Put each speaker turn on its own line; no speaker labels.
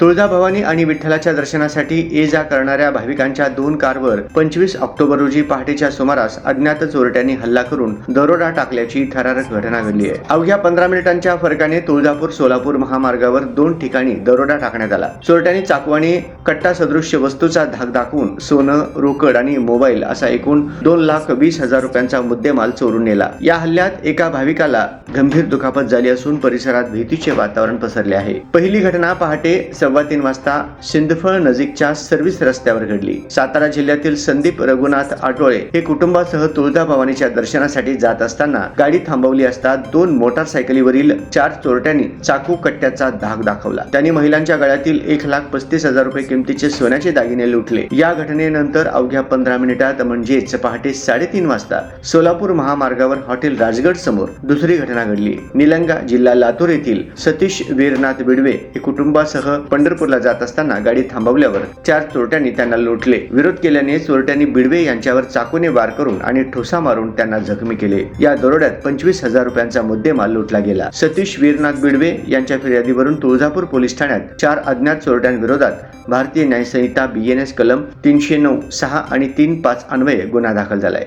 तुळजाभवानी आणि विठ्ठलाच्या दर्शनासाठी ये जा करणाऱ्या भाविकांच्या दोन कारवर पंचवीस ऑक्टोबर रोजी पहाटेच्या सुमारास अज्ञात चोरट्यांनी हल्ला करून दरोडा टाकल्याची थरारक घटना घडली आहे. अवघ्या पंधरा मिनिटांच्या फरकाने तुळजापूर सोलापूर महामार्गावर दोन ठिकाणी दरोडा टाकण्यात आला. चोरट्यांनी चाकवाने कट्टा सदृश्य वस्तूचा धाक दाखवून सोनं रोकड आणि मोबाईल असा एकूण दोन लाख वीस हजार रुपयांचा मुद्देमाल चोरून नेला. या हल्ल्यात एका भाविकाला गंभीर दुखापत झाली असून परिसरात भीतीचे वातावरण पसरले आहे. पहिली घटना पहाटे सव्वा तीन वाजता सिंदफळ नजीकच्या सर्व्हिस रस्त्यावर घडली. सातारा जिल्ह्यातील संदीप रघुनाथ आटोळे हे कुटुंबासह तुळजाभवानीच्या दर्शनासाठी जात असताना गाडी थांबवली असता दोन मोटारसायकलीवरील चार चोरट्यांनी चाकू कट्ट्याचा धाक दाखवला. त्यांनी महिलांच्या गळ्यातील एक लाख पस्तीस हजार रुपये किमतीचे सोन्याचे दागिने लुटले. या घटनेनंतर अवघ्या पंधरा मिनिटात म्हणजेच पहाटे साडेतीन वाजता सोलापूर महामार्गावर हॉटेल राजगड समोर दुसरी घटना घडली. निलंगा जिल्हा लातूर येथील सतीश वीरनाथ बिडवे हे कुटुंबासह पंढरपूरला जात असताना गाडी थांबवल्यावर चार चोरट्यांनी त्यांना लुटले. विरोध केल्याने चोरट्यांनी बिडवे यांच्यावर चाकूने वार करून आणि ठोसा मारून त्यांना जखमी केले. या दरोड्यात पंचवीस हजार रुपयांचा मुद्देमाल लुटला गेला. सतीश वीरनाथ बिडवे यांच्या फिर्यादीवरून तुळजापूर पोलीस ठाण्यात चार अज्ञात चोरट्यांविरोधात भारतीय न्यायसंहिता बीएनएस कलम तीनशे नऊ सहा आणि तीन पाच अन्वये गुन्हा दाखल झालाय.